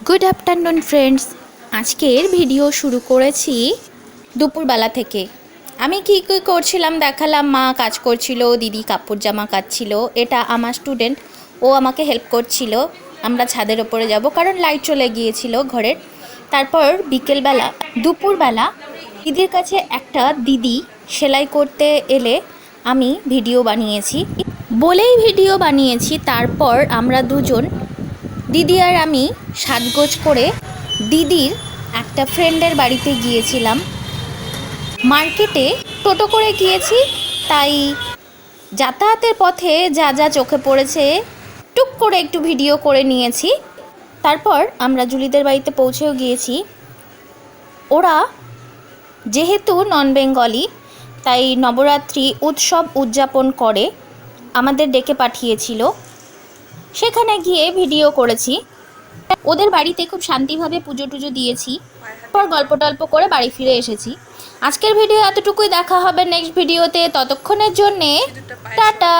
Good afternoon friends আজকের video শুরু করেছি দুপুরবেলা থেকে। আমি কী কী করছিলাম দেখালাম, মা কাজ করছিল, দিদি কাপড় জামা কাচ্ছিল, এটা আমার স্টুডেন্ট ও আমাকে হেল্প করছিল। আমরা ছাদের ওপরে যাব, কারণ লাইট চলে গিয়েছিল ঘরের। তারপর বিকেলবেলা, দুপুরবেলা দিদির কাছে একটা দিদি সেলাই করতে এলে আমি ভিডিও বানিয়েছি। বলেই ভিডিও বানিয়েছি, তারপর আমরা দুজন দিদি আর আমি সাজগোজ করে দিদির একটা ফ্রেন্ডের বাড়িতে গিয়েছিলাম। মার্কেটে টোটো করে গিয়েছি, তাই যাতায়াতের পথে যা যা চোখে পড়েছে, টুক করে একটু ভিডিও করে নিয়েছি। তারপর আমরা জুলিদের বাড়িতে পৌঁছেও গিয়েছি। ওরা যেহেতু নন বেঙ্গলি তাই নবরাত্রি উৎসব উদযাপন করে আমাদের ডেকে পাঠিয়েছিল। সেখানে গিয়ে ভিডিও করেছি। ওদের বাড়িতে খুব শান্তিভাবে পুজো টুজো দিয়েছি। পর গল্প টল্প করে বাড়ি ফিরে এসেছি। আজকের ভিডিও এতটুকুই। দেখা হবে নেক্সট ভিডিওতে ততক্ষণের জন্যে টাটা।